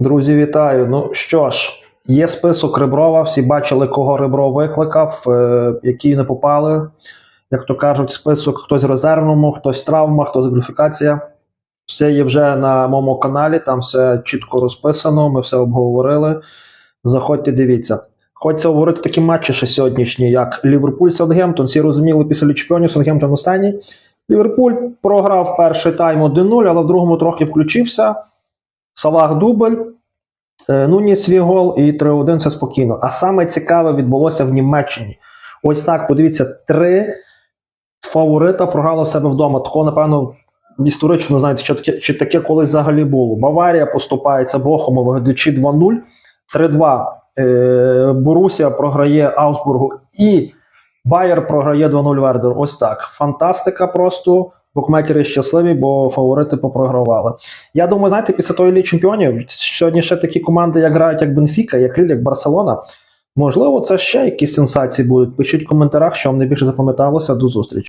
Друзі, вітаю. Ну що ж, є список Реброва. Всі бачили, кого Ребров викликав, е, які не попали. Як то кажуть, список хтось в резервному, хтось травма, хтось кваліфікація. Все є вже на моєму каналі, там все чітко розписано, ми все обговорили. Заходьте, дивіться. Хочеться говорити такі матчі ще сьогоднішні, як Ліверпуль Саутгемптон. Всі розуміли після чемпіонів Саутгемптон останній. Ліверпуль програв перший тайм 1-0, але в другому трохи включився. Салах дубль, е, свій гол і 3-1 це спокійно. А саме цікаве відбулося в Німеччині. Ось так, подивіться, три фаворита програли в себе вдома. Такого, напевно, історично знаєте, чи таке, чи таке колись взагалі було. Баварія поступається Бохому, виглядаючи 2-0, 3-2. Е, Борусія програє Аусбургу і Байер програє 2-0 Вердер. Ось так. Фантастика просто. Букмекери щасливі, бо фаворити попрогравали. Я думаю, знаєте, після тої лі чемпіонів сьогодні ще такі команди, як грають, як Бенфіка, як Ліль, як Барселона. Можливо, це ще якісь сенсації будуть. Пишіть в коментарях, що вам найбільше запам'яталося. До зустрічі.